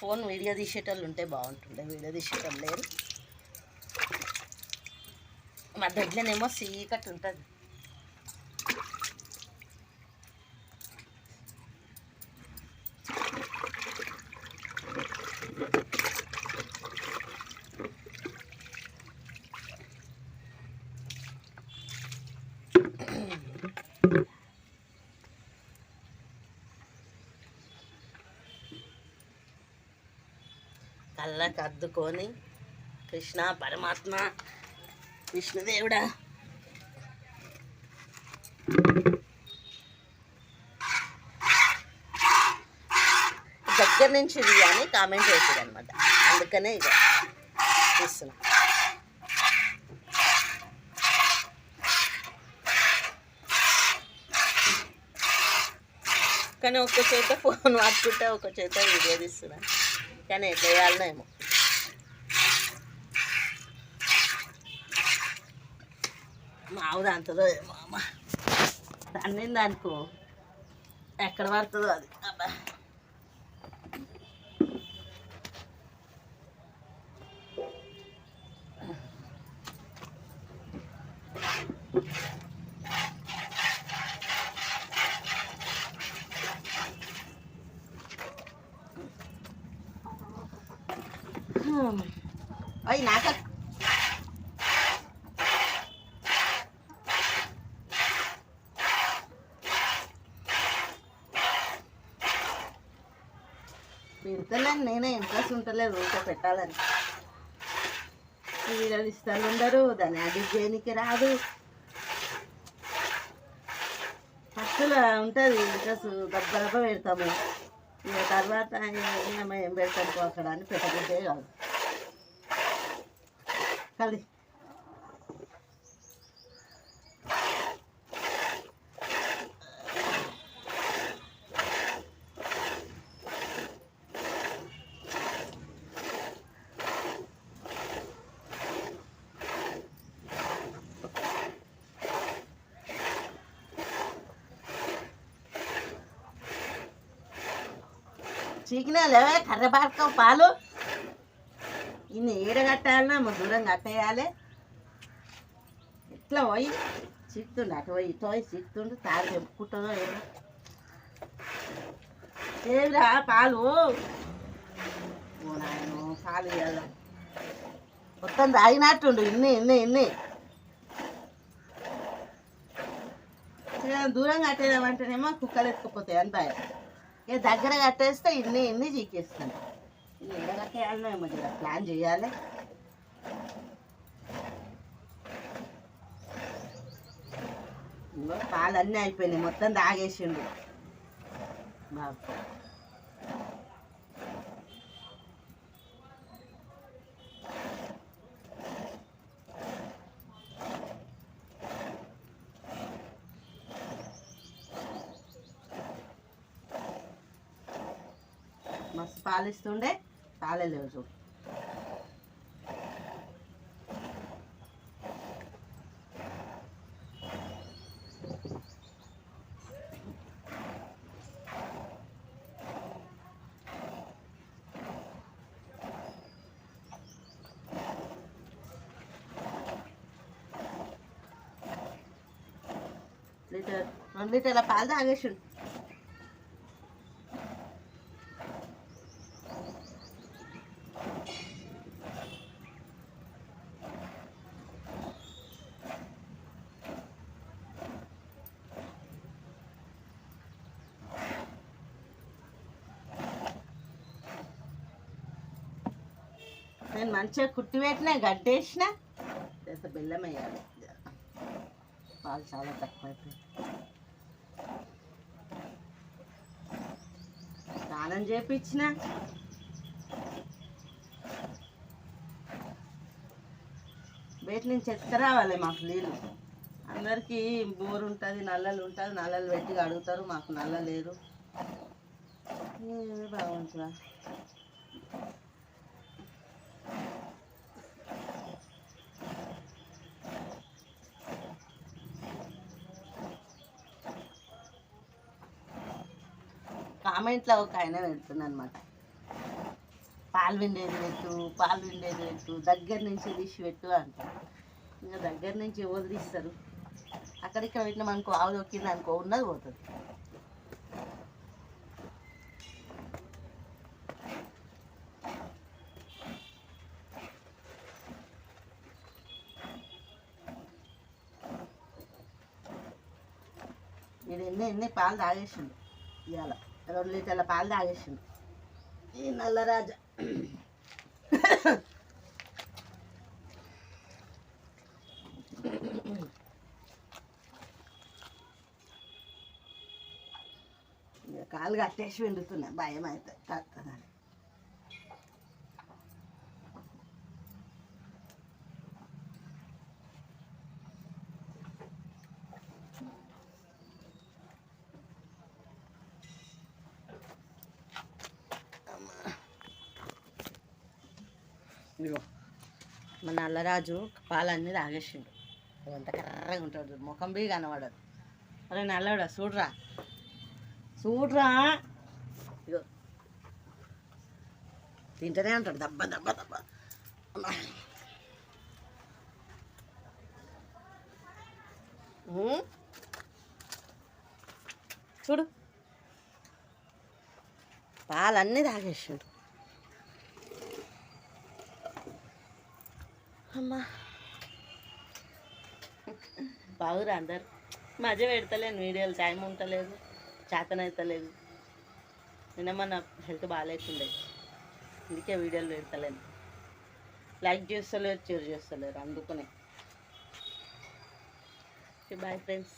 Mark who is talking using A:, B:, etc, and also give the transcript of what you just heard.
A: Phone video తీసేటోళ్ళు ఉంటే బాగుంటుండే video తీసేటోళ్ళు లేరు. మా దగ్గరనేమో సీకట్ ఉంటుంది. కళ్ళకి అద్దుకొని కృష్ణ పరమాత్మ విష్ణుదేవుడా. దగ్గర నుంచి ఇది అని కామెంట్ చేశాడు అనమాట అందుకనే ఇక చూస్తున్నా. కానీ ఒక చేత ఫోన్ వాడుకుంటే ఒక చేత వీడియో తీస్తున్నాను కానీ ఎట్లా చేయాలనో ఏమో మావుడు ఏమో అమ్మ దాన్ని దానికో ఎక్కడ పడుతుందో అది అవి అయ్యి నాక పెడతలేను నేనే ఇంట్రెస్ట్ ఉంటలేదు ఊరికే పెట్టాలని. వీళ్ళు ఇస్తాను ఉండరు దాన్ని అడిగి చేయడానికి రాదు. ఫస్ట్లో ఉంటుంది ఇంట్రెస్ట్ దెబ్బ దెబ్బ పెడతాము. ఇక తర్వాత ఏం పెడతాను అక్కడ అని పెట్టబుద్దే కాదు. కలి చీకినా కర్ర పాడక పాలు. ఇన్ని ఏడ కట్టాలన్నా మా దూరం కట్టేయాలి. ఇట్లా పోయి? చీకుతుండు అటు పోయి ఇటు పోయి చీకుతుండు తారు తెంపుకుంటుందో ఏమో. ఏమిరా పాలు? ఓ నాయను పాలు ఇవ్వాలి మొత్తం తాగినట్టుండు ఇన్ని ఇన్ని ఇన్ని. దూరంగా దూరం కట్టేదామంటేనేమో కుక్కలు ఎత్తుకుపోతాయి అని భయం. ఇక దగ్గర కట్టేస్తే ఇన్ని ఇన్ని చీకేస్తాను. ఏమో ప్లాన్ చేయాలి. ఇంకో అన్నీ అయిపోయినాయి. మొత్తం తాగేసిండు బాబు. మస్తు పాలిస్తుండే ఇస్తుండే పాలే లేవు చూడు. లీటర్ రెండు లీటర్ల పాలు తాగేసిండు. నేను మంచిగా కుట్టి పెట్టిన గడ్డేసిన లేకపోతే బెల్లం వేయాలి పాలు చాలా తక్కువ అయిపోయింది స్నానం చేపించిన. బయట నుంచి ఎత్తుకురావాలి మాకు నీళ్ళు. అందరికీ బోర్ ఉంటుంది నల్లలు ఉంటుంది నల్లలు పెట్టి అడుగుతారు మాకు నల్ల లేరు బాగుంటుందా కామెంట్లో ఒక ఆయన పెడుతున్నా అనమాట పాలు విండేది పెట్టు పాలు విండేది పెట్టు దగ్గర నుంచి తీసి పెట్టు అంటారు ఇంకా దగ్గర నుంచి ఎవరు తీస్తారు? అక్కడిక్కడ పెట్టిన మనకు ఆవు దొక్కింది అనుకో ఉన్నది పోతుంది. ఇది ఎన్ని ఎన్ని పాలు తాగేసిండు? ఇవాళ రెండు లీటర్ల పాలు తాగేసిండు. ఈ నల్లరాజా. ఇక కాలు కట్టేసి వెండుతున్నా. భయం అవుతుంది ఇదిగో మన నల్లరాజు పాలన్నీ తాగేసిండు. అంత కర్రగా ఉంటాడు ముఖం బీ కనబడదు. అరే నల్లడా చూడరా. చూడరా. ఇగో తింటూనే ఉంటాడు. దబ్బ దబ్బ దబ్బ. చూడు. పాలన్నీ తాగేసిండు. అమ్మా. బాగురా అందరు. మధ్య పెడతలేను వీడియోలు టైం ఉండలేదు చేతనైతలేదు. నిన్న మన హెల్త్ బాగాలేకుండే అందుకే వీడియోలు పెడతలేను. లైక్ చేస్తలేరు షేర్ చేస్తలేరు అందుకనే. Bye friends.